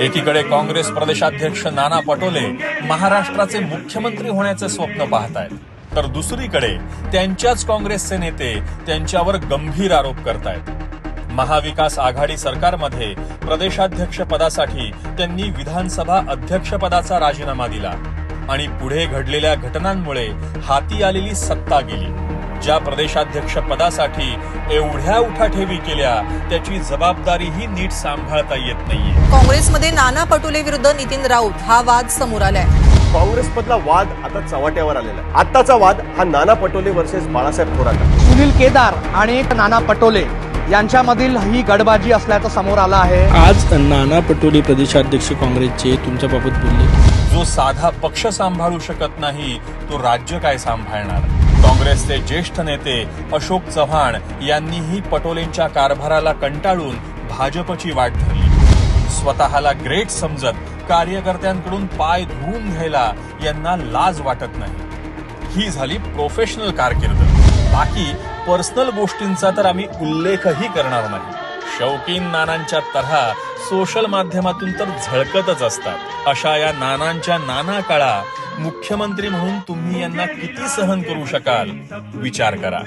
एकीकडे काँग्रेस प्रदेशाध्यक्ष नाना पटोले महाराष्ट्राचे मुख्यमंत्री होण्याचे स्वप्न पाहतायत तर दुसरीकडे त्यांच्याच काँग्रेसचे नेते त्यांच्यावर गंभीर आरोप करतायत. महाविकास आघाडी सरकारमध्ये प्रदेशाध्यक्ष पदासाठी त्यांनी विधानसभा अध्यक्षपदाचा राजीनामा दिला आणि पुढे घडलेल्या घटनांमुळे हाती आलेली सत्ता गेली. ज्या प्रदेशाध्यक्ष पदासाठी एवढ्या उठाठेवी केल्या त्याची जबाबदारीही नीट सांभाळता येत नाहीये. काँग्रेसमध्ये नाना पटोले विरुद्ध नितीन राऊत हा वाद समोर आलाय. काँग्रेसमधला वाद आता चव्हाट्यावर आलेला आहे. आत्ताचा वाद हा नाना पटोले वर्सेस बाळासाहेब थोरात. सुनील केदार आणि नाना पटोले यांच्यामधील ही गडबाजी असल्याचं समोर आलं आहे. आज नाना पटोले प्रदेशाध्यक्ष काँग्रेसचे तुमच्याबाबत बोलले. जो साधा पक्ष सांभाळू शकत नाही तो राज्य काय सांभाळणार? काँग्रेसचे ज्येष्ठ नेते अशोक चव्हाण यांनीही पटोलेंच्या कारभाराला कंटाळून भाजपची वाट धरली. स्वतःला ग्रेट समजत कार्यकर्त्यांकडून पाय धुवून घ्यायला यांना लाज वाटत नाही. ही झाली प्रोफेशनल कारकीर्द. बाकी पर्सनल गोष्टींचा तर आम्ही उल्लेखही करणार नाही. शौकीन नानांच्या तऱ्हा सोशल माध्यमातून तर झळकतच असतात. अशा या नानांच्या नाना काळा मुख्यमंत्री म्हणून तुम्ही यांना किती सहन करू शकाल? विचार करा.